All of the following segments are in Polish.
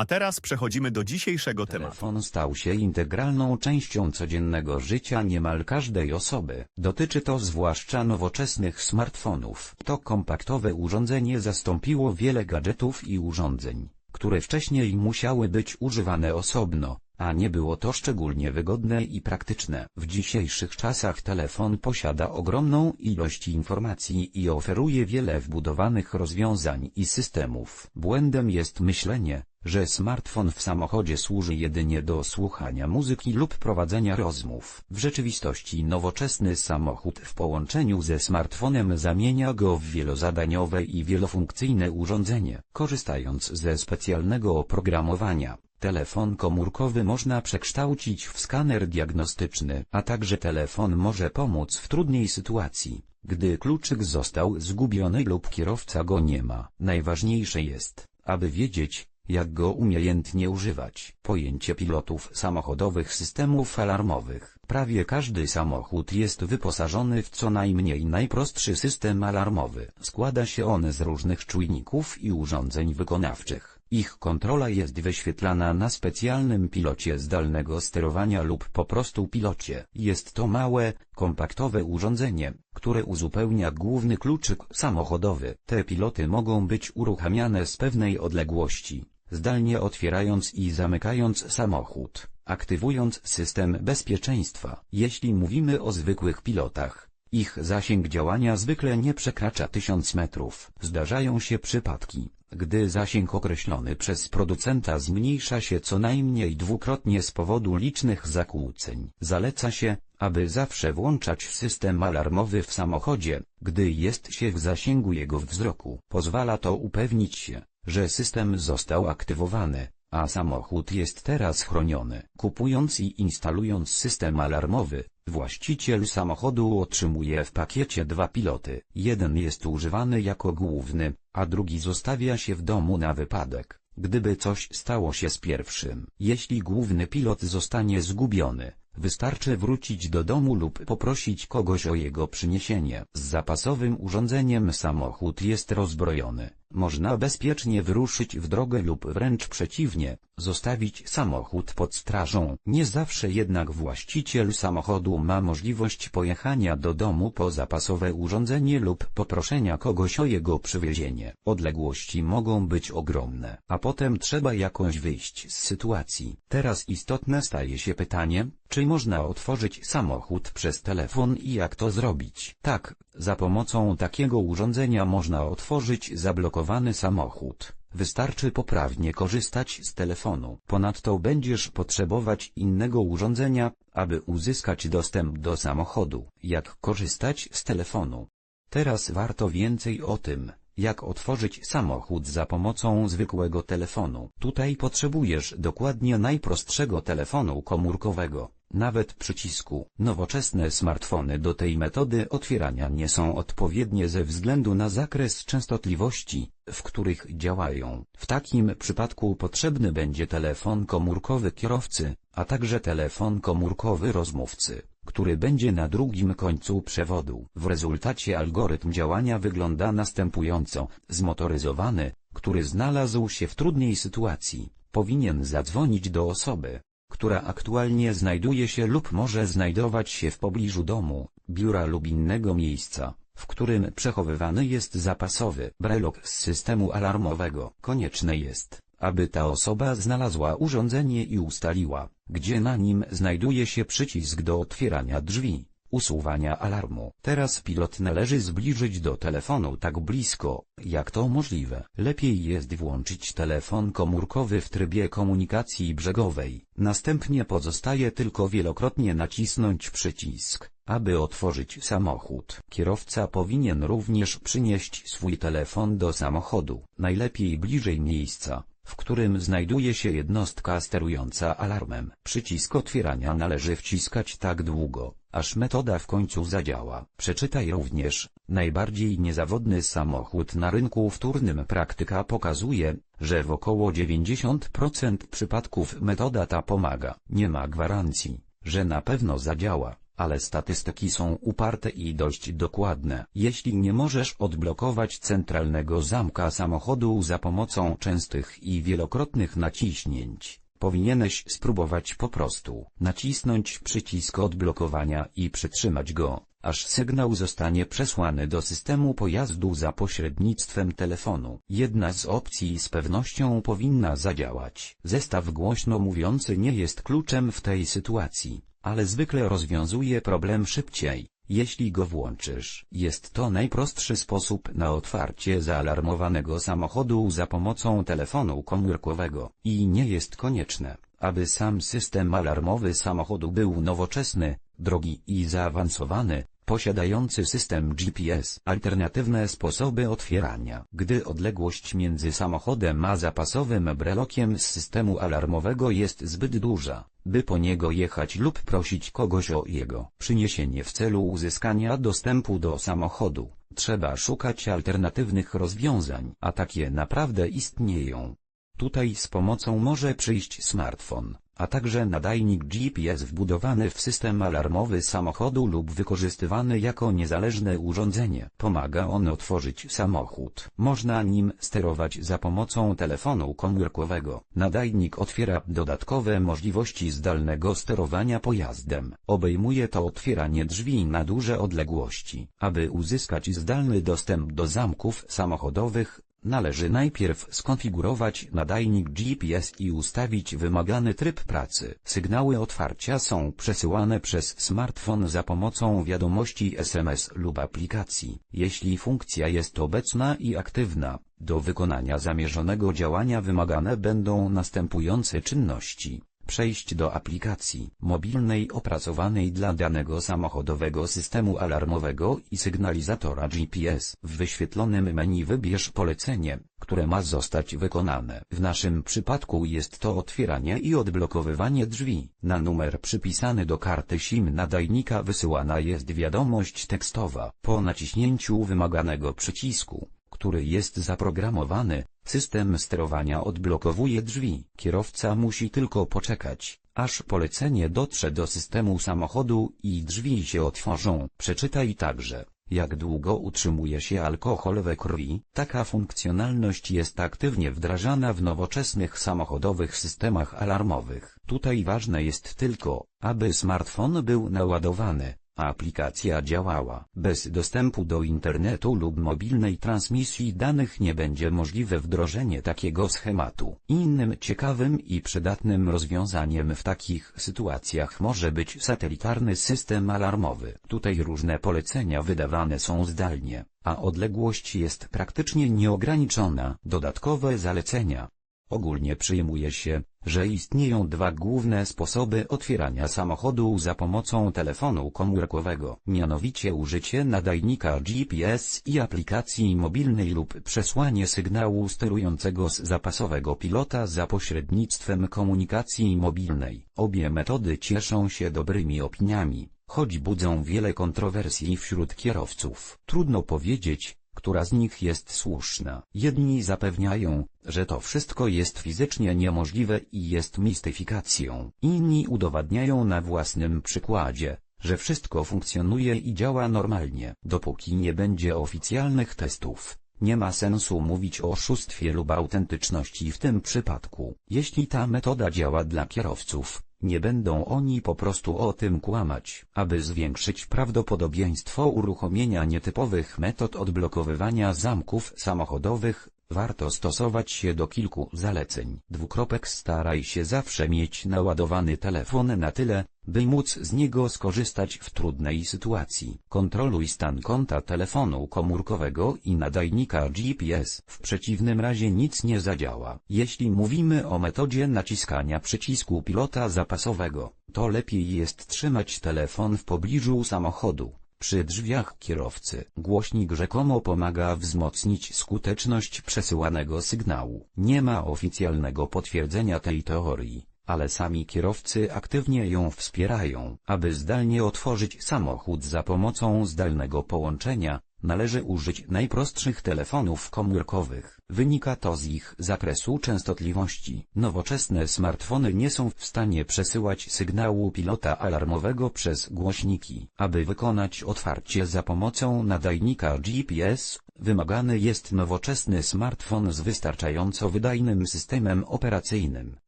A teraz przechodzimy do dzisiejszego tematu. Telefon stał się integralną częścią codziennego życia niemal każdej osoby. Dotyczy to zwłaszcza nowoczesnych smartfonów. To kompaktowe urządzenie zastąpiło wiele gadżetów i urządzeń, które wcześniej musiały być używane osobno, a nie było to szczególnie wygodne i praktyczne. W dzisiejszych czasach telefon posiada ogromną ilość informacji i oferuje wiele wbudowanych rozwiązań i systemów. Błędem jest myślenie, że smartfon w samochodzie służy jedynie do słuchania muzyki lub prowadzenia rozmów. W rzeczywistości nowoczesny samochód w połączeniu ze smartfonem zamienia go w wielozadaniowe i wielofunkcyjne urządzenie. Korzystając ze specjalnego oprogramowania, telefon komórkowy można przekształcić w skaner diagnostyczny, a także telefon może pomóc w trudnej sytuacji, gdy kluczyk został zgubiony lub kierowca go nie ma. Najważniejsze jest, aby wiedzieć, jak go umiejętnie używać. Pojęcie pilotów samochodowych systemów alarmowych. Prawie każdy samochód jest wyposażony w co najmniej najprostszy system alarmowy. Składa się on z różnych czujników i urządzeń wykonawczych. Ich kontrola jest wyświetlana na specjalnym pilocie zdalnego sterowania lub po prostu pilocie. Jest to małe, kompaktowe urządzenie, które uzupełnia główny kluczyk samochodowy. Te piloty mogą być uruchamiane z pewnej odległości, zdalnie otwierając i zamykając samochód, aktywując system bezpieczeństwa. Jeśli mówimy o zwykłych pilotach, ich zasięg działania zwykle nie przekracza 1000 metrów. Zdarzają się przypadki, gdy zasięg określony przez producenta zmniejsza się co najmniej dwukrotnie z powodu licznych zakłóceń. Zaleca się, aby zawsze włączać system alarmowy w samochodzie, gdy jest się w zasięgu jego wzroku. Pozwala to upewnić się, że system został aktywowany, a samochód jest teraz chroniony. Kupując i instalując system alarmowy, właściciel samochodu otrzymuje w pakiecie dwa piloty. Jeden jest używany jako główny, a drugi zostawia się w domu na wypadek, gdyby coś stało się z pierwszym. Jeśli główny pilot zostanie zgubiony, Wystarczy wrócić do domu lub poprosić kogoś o jego przyniesienie. Z zapasowym urządzeniem samochód jest rozbrojony. Można bezpiecznie wyruszyć w drogę lub wręcz przeciwnie, zostawić samochód pod strażą. Nie zawsze jednak właściciel samochodu ma możliwość pojechania do domu po zapasowe urządzenie lub poproszenia kogoś o jego przywiezienie. Odległości mogą być ogromne, a potem trzeba jakoś wyjść z sytuacji. Teraz istotne staje się pytanie, czy można otworzyć samochód przez telefon i jak to zrobić? Tak, za pomocą takiego urządzenia można otworzyć zablokowany samochód. Wystarczy poprawnie korzystać z telefonu. Ponadto będziesz potrzebować innego urządzenia, aby uzyskać dostęp do samochodu. Jak korzystać z telefonu? Teraz warto więcej o tym, jak otworzyć samochód za pomocą zwykłego telefonu. Tutaj potrzebujesz dokładnie najprostszego telefonu komórkowego. Nawet przycisku. Nowoczesne smartfony do tej metody otwierania nie są odpowiednie ze względu na zakres częstotliwości, w których działają. W takim przypadku potrzebny będzie telefon komórkowy kierowcy, a także telefon komórkowy rozmówcy, który będzie na drugim końcu przewodu. W rezultacie algorytm działania wygląda następująco. Zmotoryzowany, który znalazł się w trudnej sytuacji, powinien zadzwonić do osoby, która aktualnie znajduje się lub może znajdować się w pobliżu domu, biura lub innego miejsca, w którym przechowywany jest zapasowy brelok z systemu alarmowego. Konieczne jest, aby ta osoba znalazła urządzenie i ustaliła, gdzie na nim znajduje się przycisk do otwierania drzwi usuwania alarmu. Teraz pilot należy zbliżyć do telefonu tak blisko, jak to możliwe. Lepiej jest włączyć telefon komórkowy w trybie komunikacji brzegowej. Następnie pozostaje tylko wielokrotnie nacisnąć przycisk, aby otworzyć samochód. Kierowca powinien również przynieść swój telefon do samochodu, najlepiej bliżej miejsca, w którym znajduje się jednostka sterująca alarmem. Przycisk otwierania należy wciskać tak długo, aż metoda w końcu zadziała. Przeczytaj również, najbardziej niezawodny samochód na rynku wtórnym praktyka pokazuje, że w około 90% przypadków metoda ta pomaga. Nie ma gwarancji, że na pewno zadziała, ale statystyki są uparte i dość dokładne. Jeśli nie możesz odblokować centralnego zamka samochodu za pomocą częstych i wielokrotnych naciśnięć, powinieneś spróbować po prostu nacisnąć przycisk odblokowania i przytrzymać go, aż sygnał zostanie przesłany do systemu pojazdu za pośrednictwem telefonu. Jedna z opcji z pewnością powinna zadziałać. Zestaw głośno mówiący nie jest kluczem w tej sytuacji, ale zwykle rozwiązuje problem szybciej. Jeśli go włączysz, jest to najprostszy sposób na otwarcie zaalarmowanego samochodu za pomocą telefonu komórkowego i nie jest konieczne, aby sam system alarmowy samochodu był nowoczesny, drogi i zaawansowany, posiadający system GPS. Alternatywne sposoby otwierania. Gdy odległość między samochodem a zapasowym brelokiem z systemu alarmowego jest zbyt duża, by po niego jechać lub prosić kogoś o jego przyniesienie w celu uzyskania dostępu do samochodu, trzeba szukać alternatywnych rozwiązań, a takie naprawdę istnieją. Tutaj z pomocą może przyjść smartfon, a także nadajnik GPS wbudowany w system alarmowy samochodu lub wykorzystywany jako niezależne urządzenie. Pomaga on otworzyć samochód. Można nim sterować za pomocą telefonu komórkowego. Nadajnik otwiera dodatkowe możliwości zdalnego sterowania pojazdem. Obejmuje to otwieranie drzwi na duże odległości. Aby uzyskać zdalny dostęp do zamków samochodowych, Należy najpierw skonfigurować nadajnik GPS i ustawić wymagany tryb pracy. Sygnały otwarcia są przesyłane przez smartfon za pomocą wiadomości SMS lub aplikacji. Jeśli funkcja jest obecna i aktywna, do wykonania zamierzonego działania wymagane będą następujące czynności przejść do aplikacji mobilnej opracowanej dla danego samochodowego systemu alarmowego i sygnalizatora GPS. W wyświetlonym menu wybierz polecenie, które ma zostać wykonane. W naszym przypadku jest to otwieranie i odblokowywanie drzwi. Na numer przypisany do karty SIM nadajnika wysyłana jest wiadomość tekstowa. Po naciśnięciu wymaganego przycisku, który jest zaprogramowany, system sterowania odblokowuje drzwi. Kierowca musi tylko poczekać, aż polecenie dotrze do systemu samochodu i drzwi się otworzą. Przeczytaj także, jak długo utrzymuje się alkohol we krwi. Taka funkcjonalność jest aktywnie wdrażana w nowoczesnych samochodowych systemach alarmowych. Tutaj ważne jest tylko, aby smartfon był naładowany, aplikacja działała. Bez dostępu do internetu lub mobilnej transmisji danych nie będzie możliwe wdrożenie takiego schematu. Innym ciekawym i przydatnym rozwiązaniem w takich sytuacjach może być satelitarny system alarmowy. Tutaj różne polecenia wydawane są zdalnie, a odległość jest praktycznie nieograniczona. Dodatkowe zalecenia Ogólnie przyjmuje się, że istnieją dwa główne sposoby otwierania samochodu za pomocą telefonu komórkowego, mianowicie użycie nadajnika GPS i aplikacji mobilnej lub przesłanie sygnału sterującego z zapasowego pilota za pośrednictwem komunikacji mobilnej. Obie metody cieszą się dobrymi opiniami, choć budzą wiele kontrowersji wśród kierowców. Trudno powiedzieć, która z nich jest słuszna. Jedni zapewniają, że to wszystko jest fizycznie niemożliwe i jest mistyfikacją. Inni udowadniają na własnym przykładzie, że wszystko funkcjonuje i działa normalnie. Dopóki nie będzie oficjalnych testów, nie ma sensu mówić o oszustwie lub autentyczności w tym przypadku. Jeśli ta metoda działa dla kierowców, nie będą oni po prostu o tym kłamać. Aby zwiększyć prawdopodobieństwo uruchomienia nietypowych metod odblokowywania zamków samochodowych, warto stosować się do kilku zaleceń. Dwukropek staraj się zawsze mieć naładowany telefon na tyle, by móc z niego skorzystać w trudnej sytuacji. Kontroluj stan konta telefonu komórkowego i nadajnika GPS. W przeciwnym razie nic nie zadziała. Jeśli mówimy o metodzie naciskania przycisku pilota zapasowego, to lepiej jest trzymać telefon w pobliżu samochodu, Przy drzwiach kierowcy głośnik rzekomo pomaga wzmocnić skuteczność przesyłanego sygnału. Nie ma oficjalnego potwierdzenia tej teorii, ale sami kierowcy aktywnie ją wspierają. Aby zdalnie otworzyć samochód za pomocą zdalnego połączenia, należy użyć najprostszych telefonów komórkowych. Wynika to z ich zakresu częstotliwości. Nowoczesne smartfony nie są w stanie przesyłać sygnału pilota alarmowego przez głośniki. Aby wykonać otwarcie za pomocą nadajnika GPS, wymagany jest nowoczesny smartfon z wystarczająco wydajnym systemem operacyjnym.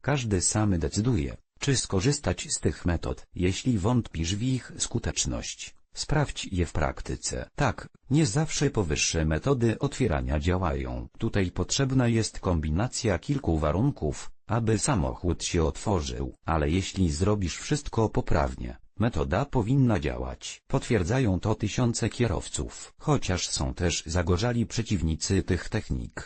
Każdy sam decyduje, czy skorzystać z tych metod. Jeśli wątpisz w ich skuteczność, sprawdź je w praktyce. Tak, nie zawsze powyższe metody otwierania działają. Tutaj potrzebna jest kombinacja kilku warunków, aby samochód się otworzył. Ale jeśli zrobisz wszystko poprawnie, metoda powinna działać. Potwierdzają to tysiące kierowców. Chociaż są też zagorzali przeciwnicy tych technik,